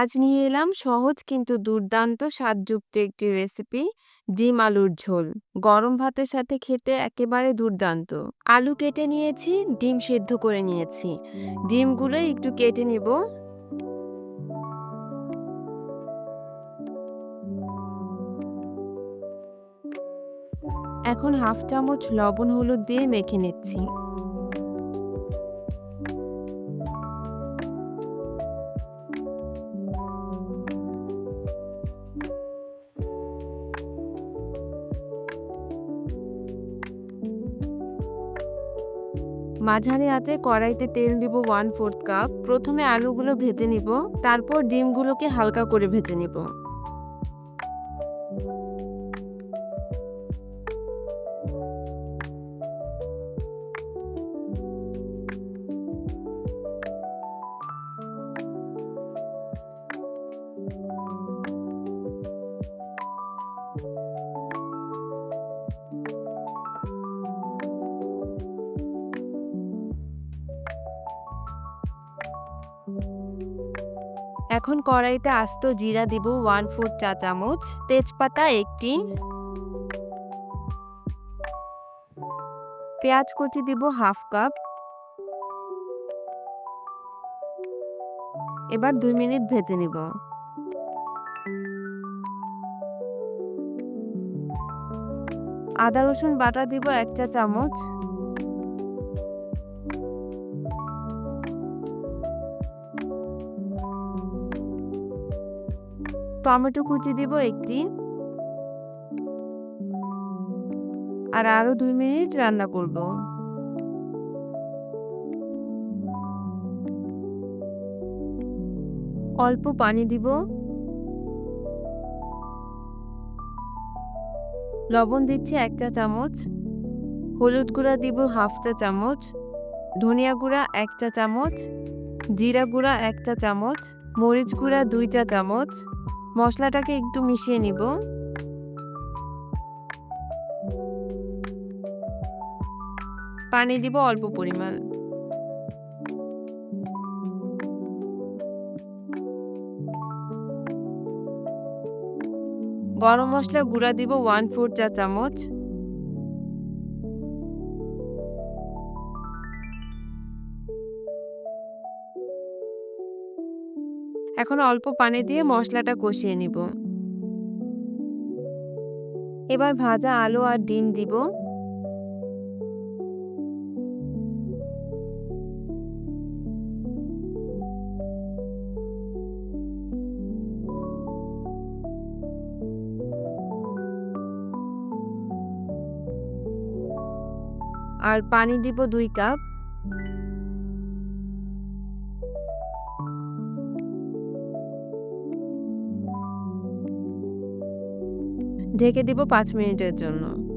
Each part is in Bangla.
আজ নিয়ে এলাম সহজ কিন্তু দুর্দান্ত স্বাদযুক্ত একটি রেসিপি ডিম আলুর ঝোল। গরম ভাতের সাথে খেতে একেবারে দুর্দান্ত। আলু কেটে নিয়েছি, ডিম সেদ্ধ করে নিয়েছি। ডিমগুলো একটু কেটে নিব। এখন হাফ চামচ লবণ হলুদ দিয়ে মেখে নিচ্ছি। মাঝারি আঁচে কড়াইতে তেল দিব ওয়ান ফোর্থ কাপ প্রথমে আলুগুলো ভেজে নিব, তারপর ডিমগুলোকে হালকা করে ভেজে নিব। এখন কড়াইতে আস্ত জিরা দিব ওয়ান ফোর চা চামচ, তেজপাতা একটি। পেঁয়াজ কুচি দিব হাফ কাপ। এবার দুই মিনিট ভেজে নিব। আদা রসুন বাটা দিব এক চা চামচ। টমেটো কুচি দিব একটি। আর আরও দুই মিনিট রান্না করব। অল্প পানি দিব। লবণ দিচ্ছি এক চা চামচ। হলুদ গুঁড়া দিব হাফ চা চামচ। ধনিয়া গুঁড়া এক চা চামচ। জিরা গুঁড়া এক চা চামচ। মরিচ গুঁড়া দুই চা চামচ। মশলাটাকে একটু মিশিয়ে নিব। পানি দিব অল্প পরিমাণ। গরম মশলা গুঁড়া দিব ওয়ান ফোর চা চামচ। এখন অল্প পানি দিয়ে মশলাটা কষিয়ে নিব। এবার ভাজা আলু আর ডিম দিব। আর পানি দিব দুই কাপ। ঢেকে দিব পাঁচ মিনিটের জন্য।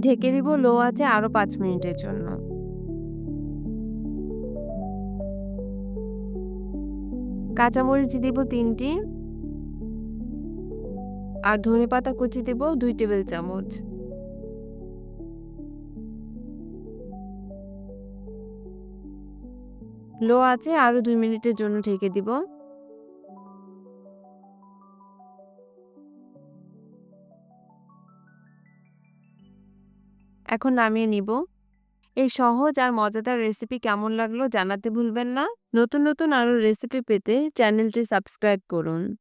ঢেকে দিব লো আছে আরও পাঁচ মিনিটের জন্য। কাঁচামরিচ দিব তিনটি। আর ধনে পাতা কুচি দিব দুই টেবিল চামচ। লো আছে আরও দুই মিনিটের জন্য ঢেকে দিব। এখন নামিয়ে নিব। এই সহজ আর মজাদার রেসিপি কেমন লাগল জানাতে ভুলবেন না। নতুন নতুন আরও রেসিপি পেতে চ্যানেলটি সাবস্ক্রাইব করুন।